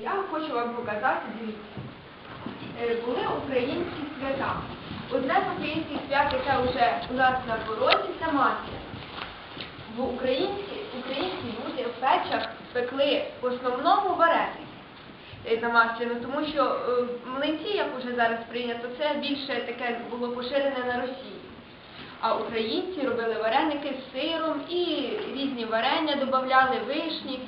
Я хочу вам показати, дивіться. Е, Були українські свята. Одне з українських свят, яке вже у нас на порозі, це Масля. В українські, українські люди в печах пекли в основному вареники е, на масляну, тому що е, млинці, як уже зараз прийнято, це більше таке було поширене на Росії. А українці робили вареники з сиром і різні варення додавали вишні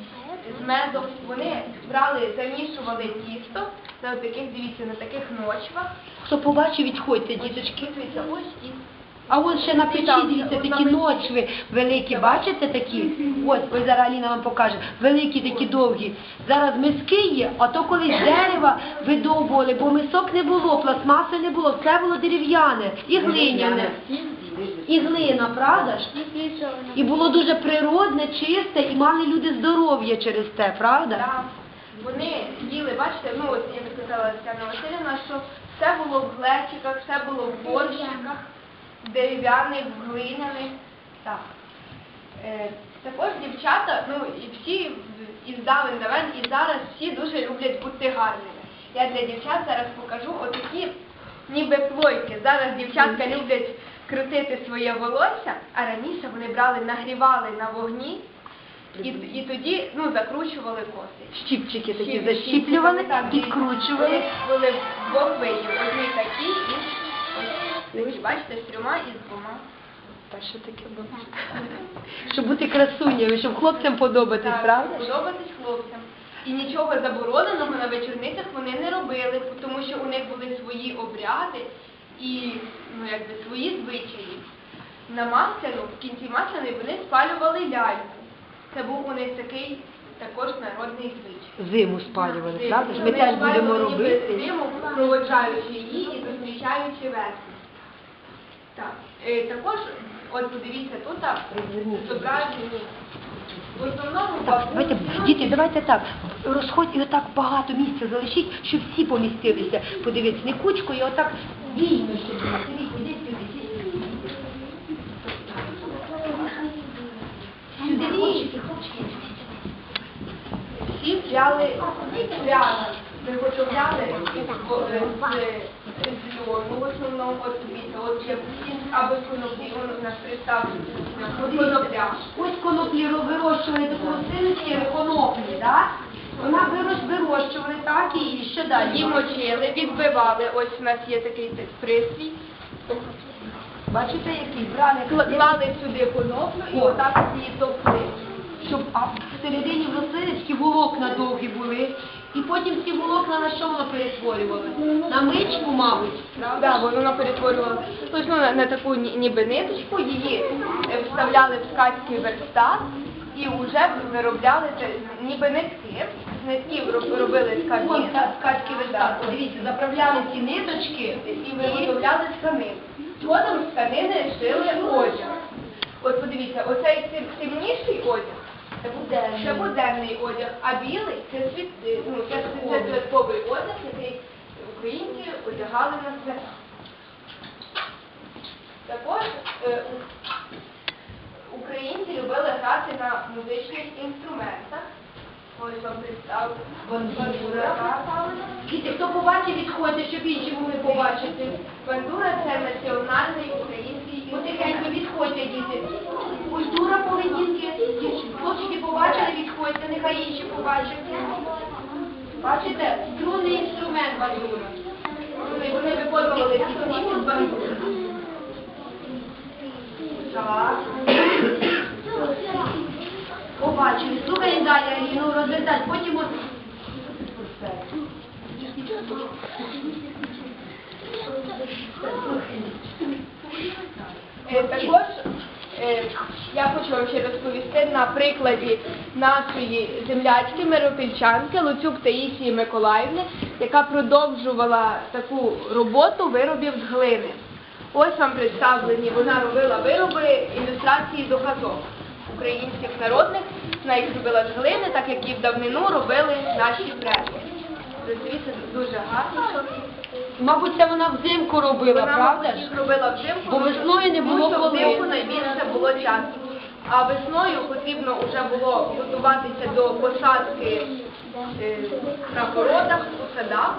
з медом. Вони брали, замішували тісто на таких, дивіться, на таких ночвах. Хто побачив, відходьте, діточки. Дивіться, ось і А ось ще на печі, дивіться, такі ночви великі, бачите такі? Ось, ось зараз Аліна вам покаже. Великі такі довгі. Зараз миски є, а то колись дерева видовбували, бо мисок не було, пластмаси не було, все було дерев'яне і глиняне. І глина, правда ж? І було дуже природне, чисте, і мали люди здоров'я через те, правда? Да. Вони їли, бачите, ну от як сказала Тетяна Васильівна, що все було в глечиках, все було в борщиках, дерев'яних, глиняних. Так. Е, також дівчата, ну і всі із давен давен, і зараз всі дуже люблять бути гарними. Я для дівчат зараз покажу отакі ніби плойки. Зараз дівчатка люблять крутити своє волосся, а раніше вони брали, нагрівали на вогні. І, і тоді ну, закручували коси. Щіпчики такі Щіп- защіплювали, так, підкручували. Були, двох видів. Одні такі, ось такі, бачите, з трьома і з двома. Перше таке було. Щоб бути красунею, щоб хлопцям подобатись, Так, правда? Подобатись хлопцям. І нічого забороненого на вечорницях вони не робили, тому що у них були свої обряди і ну, якби, свої звичаї. На масляну, в кінці масляної вони спалювали ляльку. Це був у них такий також народний звичай. Зиму спалювали, Зиму. ж? Ми теж будемо робити. Зиму, проводжаючи її і зустрічаючи весну. Так. Е, також, от подивіться, тут зображені. В основному Так, давайте, діти, давайте так, розходь і отак багато місця залишіть, щоб всі помістилися. Подивіться, не кучкою, а отак вільно, було. Дивіться, сюди. Сюди, хлопчики, хлопчики. всі взяли прямо. Виготовляли з льону, в основному, от от є або коноплі, воно у нас представлено. Ось коноплі ро- вирощували таку рослиночки коноплі, так? Вона вирощ- вирощували так і що далі? Її мочили, відбивали, ось у нас є такий пристрій. Бачите, який брали Клали сюди коноплю і отак її товкли. щоб а всередині в рослиночки волокна довгі були. І потім ці волокна на що воно перетворювали? На мичку, мабуть? Так, воно перетворювало тобто, на, на таку ніби ниточку, її е, вставляли в ткацький верстат і вже виробляли це, ніби нитки. З нитків роб- робили та ткацький верстат. Подивіться, заправляли ці ниточки і виготовляли тканину. Згодом з тканини шили одяг. От подивіться, оцей тем- темніший одяг. Це буденний. Це буденний одяг, а білий це світ, ну, це, це святковий одяг, який українці одягали на свята. Також е, українці любили грати на музичних інструментах. Ось вам представлю. Бандура. Діти, хто побачив, відходьте, щоб інші могли побачити. Бандура це національний український Потихеньку відходьте, діти. Культура поведінки. Хлопчики побачили, відходьте, нехай інші побачать. Бачите, струнний інструмент бандура. Вони, вони виконували пісні з бандури. Так. Побачили. Слухай далі, Аліну, розвертай. Потім от... Е, Також е, я хочу ще розповісти на прикладі нашої землячки миропільчанки Луцюк Таїсії Миколаївни, яка продовжувала таку роботу виробів з глини. Ось вам представлені, вона робила вироби ілюстрації до казок українських народних. Вона їх робила з глини, так як і в давнину робили наші предки. Дивіться, дуже гарно. Мабуть, це вона взимку робила, Вона, правда ж? їх робила взимку, Бо весною не було що коли. взимку найбільше було часу. а весною потрібно вже було готуватися до посадки е, на городах, у садах.